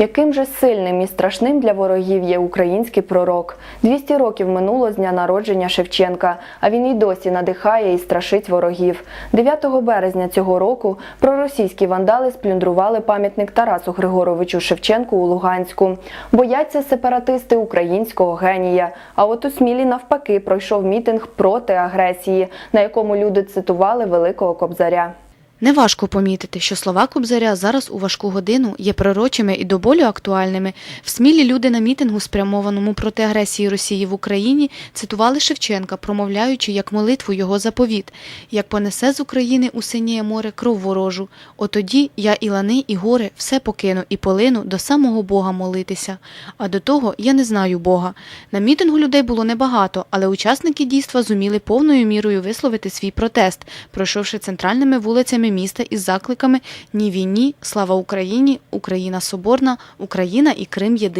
Яким же сильним і страшним для ворогів є український пророк? 200 років минуло з дня народження Шевченка, а він і досі надихає і страшить ворогів. 9 березня цього року проросійські вандали сплюндрували пам'ятник Тарасу Григоровичу Шевченку у Луганську. Бояться сепаратисти українського генія. А от у Смілі навпаки пройшов мітинг проти агресії, на якому люди цитували великого кобзаря. Неважко помітити, що слова Кобзаря зараз у важку годину є пророчими і до болю актуальними. В смілі люди на мітингу, спрямованому проти агресії Росії в Україні, цитували Шевченка, промовляючи як молитву його заповіт, як понесе з України у синіє море кров ворожу. Отоді я і лани, і гори все покину і полину до самого Бога молитися. А до того я не знаю Бога. На мітингу людей було небагато, але учасники дійства зуміли повною мірою висловити свій протест, пройшовши центральними вулицями міста із закликами Ні війні, слава Україні, Україна соборна, Україна і Крим єдині.